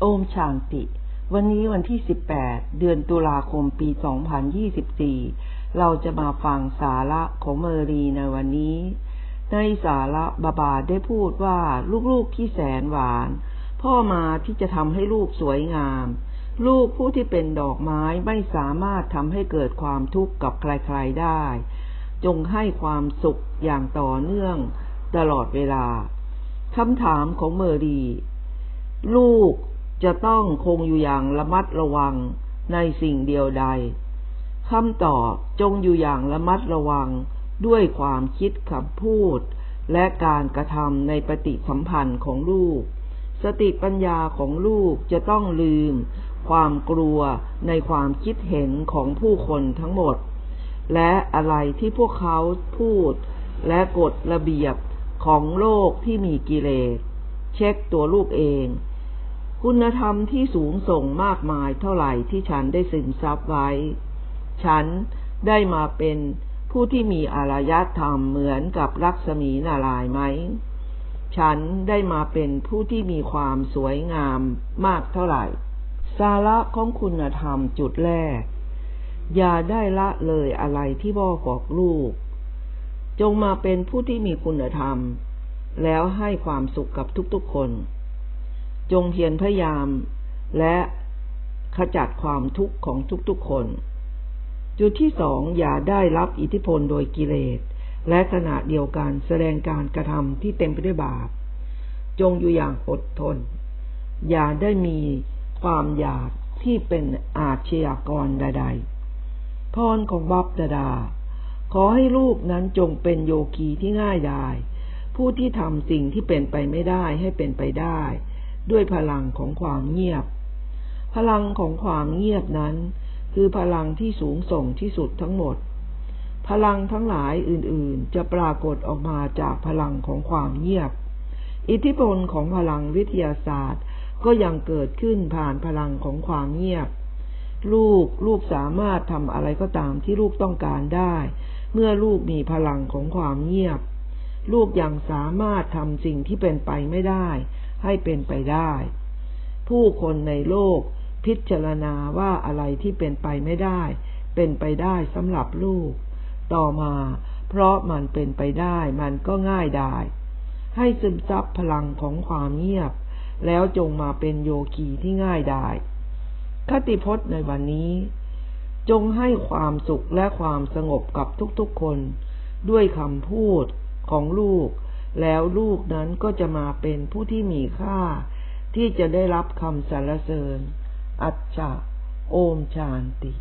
โอมชานติ วันนี้วันที่ 18 เดือนตุลาคมปี 2024 เราจะมาฟังสาระของเมอรีในวันนี้ ในสาระบาบาได้พูดว่าลูกๆที่แสนหวาน พ่อมาที่จะทำให้ลูกสวยงาม ลูกผู้ที่เป็นดอกไม้ไม่สามารถทำให้เกิดความทุกข์กับใครๆได้ จงให้ความสุขอย่างต่อเนื่องตลอดเวลาคำถามของเมอรี ลูก จะต้องคงอยู่อย่างระมัดระวังในสิ่งเดียวใดคำตอบจงอยู่อย่างระมัดระวังด้วยความคิดคำพูด และการกระทำในปฏิสัมพันธ์ของลูก สติปัญญาของลูกจะต้องลืม ความกลัวในความคิดเห็นของผู้คนทั้งหมด และอะไรที่พวกเขาพูด และกฎระเบียบของโลกที่มีกิเลส เช็คตัวลูกเอง คุณธรรมที่สูงส่งมากมายเท่าไหร่ที่ฉันได้ซึมซับไว้ ฉันได้มาเป็นผู้ที่มีอารยธรรมเหมือนกับลักษมีนารายไหม ฉันได้มาเป็นผู้ที่มีความสวยงามมากเท่าไหร่ สาระของคุณธรรมจุดแรก อย่าได้ละเลยอะไรที่พ่อบอกลูก จงมาเป็นผู้ที่มีคุณธรรม แล้วให้ความสุขกับทุกๆคน จงเพียรพยายาม และขจัดความทุกข์ของทุกๆคน จุดที่สองอย่าได้รับอิทธิพลโดยกิเลส และขณะเดียวกันแสดงการกระทำที่เต็มไปด้วยบาป จงอยู่อย่างอดทน อย่าได้มีความอยากที่เป็นอาชญากรใดๆพรของบัพดาดา ขอให้ลูกนั้นจงเป็นโยคีที่ง่ายดาย ผู้ที่ทำสิ่งที่เป็นไปไม่ได้ให้เป็นไปได้ ด้วยพลังของความเงียบ พลังของความเงียบนั้น คือพลังที่สูงส่งที่สุดทั้งหมด พลังทั้งหลายอื่นๆ จะปรากฏออกมาจากพลังของความเงียบ อิทธิพลของพลังวิทยาศาสตร์ก็ยังเกิดขึ้นผ่านพลังของความเงียบ ลูกลูกสามารถทำอะไรก็ตามที่ลูกต้องการได้ เมื่อลูกมีพลังของความเงียบ ลูกยังสามารถทำสิ่งที่เป็นไปไม่ได้ ให้เป็นไปได้ ผู้คนในโลกพิจารณาว่าอะไรที่เป็นไปไม่ได้ เป็นไปได้สำหรับลูก ต่อมา เพราะมันเป็นไปได้มันก็ง่ายได้ ให้ซึมซับพลังของความเงียบ แล้วจงมาเป็นโยคีที่ง่ายได้คติพจน์ในวันนี้ จงให้ความสุขและความสงบกับทุกๆคน ด้วยคำพูดของลูก แล้วลูกนั้นก็จะมาเป็นผู้ที่มีค่า ที่จะได้รับคำสรรเสริญ อัจฉะโอมชานติ